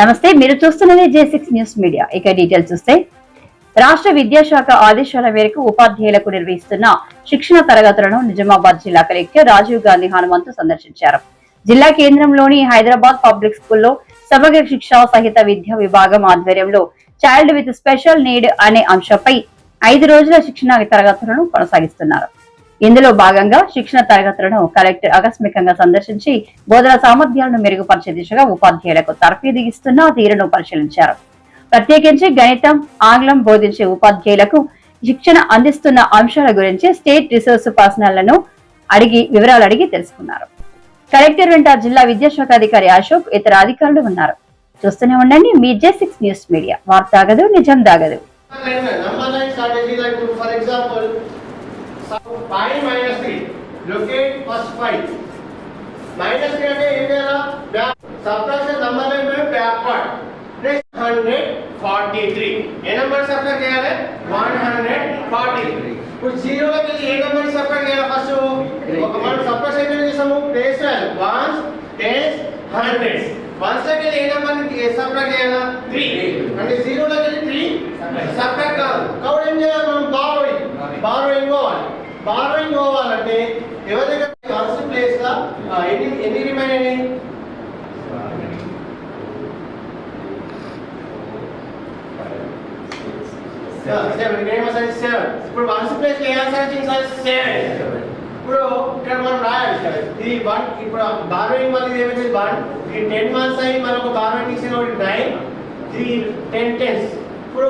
నమస్తే మీరు చూస్తున్నది జే సిక్స్ న్యూస్ మీడియా ఇక డీటెయిల్ చూస్తే రాష్ట్ర విద్యాశాఖ ఆదేశాల మేరకు ఉపాధ్యాయులకు నిర్వహిస్తున్న శిక్షణ తరగతులను నిజామాబాద్ జిల్లా కలెక్టర్ రాజీవ్ గాంధీ హనుమంతు సందర్శించారు. జిల్లా కేంద్రంలోని హైదరాబాద్ పబ్లిక్ స్కూల్లో సమగ్ర శిక్ష సహిత విద్యా విభాగం ఆధ్వర్యంలో చైల్డ్ విత్ స్పెషల్ నీడ్ అనే అంశంపై ఐదు రోజుల శిక్షణ తరగతులను కొనసాగిస్తున్నారు. ఇందులో భాగంగా శిక్షణ తరగతులను కలెక్టర్ ఆకస్మికంగా సందర్శించి బోధన సామర్థ్యాలను మెరుగుపరిచే దిశగా ఉపాధ్యాయులకు తర్ఫీదు ఇస్తున్న తీరును పరిశీలించారు. ప్రత్యేకించి గణితం ఆంగ్లం బోధించే ఉపాధ్యాయులకు శిక్షణ అందిస్తున్న అంశాల గురించి స్టేట్ రిసోర్స్ పర్సనల్లను అడిగి వివరాలు అడిగి తెలుసుకున్నారు. కలెక్టర్ వెంట జిల్లా విద్యాశాఖ అధికారి అశోక్ ఇతర అధికారులు ఉన్నారు. చూస్తూనే ఉండండి మీ జే సిక్స్ న్యూస్ మీడియా. వార్త దాగదు. నిజం దాగదు 5 minus 3. Locate first 5. Minus 3 అంటే ఏం చేయాలా సబ్ట్రాక్షన్ నంబర్ లైన్ మీద బ్యాక్వర్డ్ నెక్స్ట్ 143 ఏ నంబర్ సబ్ట్రాక్ట్ చేయాలి 143 ఇప్పుడు 0 లోకి ఏ నంబర్ సబ్ట్రాక్ట్ చేయాలి ఫస్ట్ ఒక మనం సబ్ట్రాక్షన్ ఏం చేసాము ప్లేస్ వాల్యూ 1 టెన్స్ 100 వన్స్ లోకి ఏ నంబర్ సబ్ట్రాక్ట్ చేయాలా 3 అంటే 0 లోకి 3 సబ్ట్రాక్ట్ కాదు పోవాలి పోవాలంటే ఎవరి దగ్గర వన్స్ ప్లేస్ లా ఎన్ని ఎన్ని రిమైన్ అయినాయి? సెవెన్ సైజ్ సెవెన్ ఇప్పుడు వన్స్ ప్లేస్ ఏ ఆన్సర్ సైజ్ సెవెన్ ఇప్పుడు ఇక్కడ మనం రాయాలి ఇక్కడ ఇది వన్ ఇప్పుడు బారోయింగ్ మళ్ళీ ఏమైంది? వన్ ఇది టెన్ మంత్స్ అయ్యి మనకు బారోయింగ్ ఇచ్చిన నైన్ త్రీ టెన్ టెన్స్ ఇప్పుడు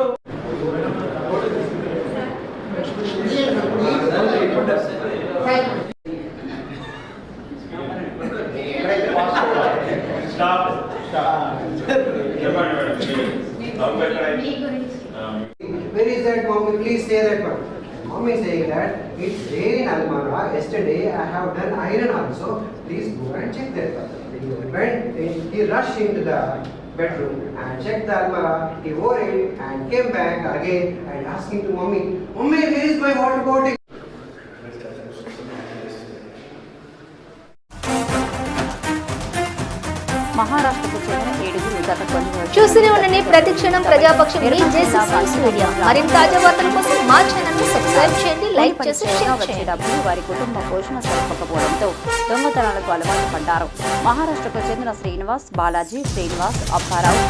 Where is that mommy? Please say that one. Mommy is saying that it's rain in Almara. Yesterday I have done iron also. Please go and check that one. When he rushed into the bedroom and checked the Almara, he wore it and came back again and asking to mommy, Mommy, where is my water bottle? మహారాష్ట్రకు చెందిన ఏడుగురు గత కొన్ని చూస్తూనే ఉండండి ప్రతి క్షణం ప్రజాపక్షం మీ జేసీ news media. మరింత తాజా వార్తల కోసం మా ఛానల్ని సబ్స్క్రైబ్ చేయండి లైక్ చేసి షేర్ వచ్చే చేయండి. డబ్బులు వారి కుటుంబ పోషణ సరిపోకపోవడంతో దొంగతనాలకు అలవాటు పడ్డారు. మహారాష్ట్రకు చెందిన శ్రీనివాస్ బాలాజీ శ్రీనివాస్ అప్పారావు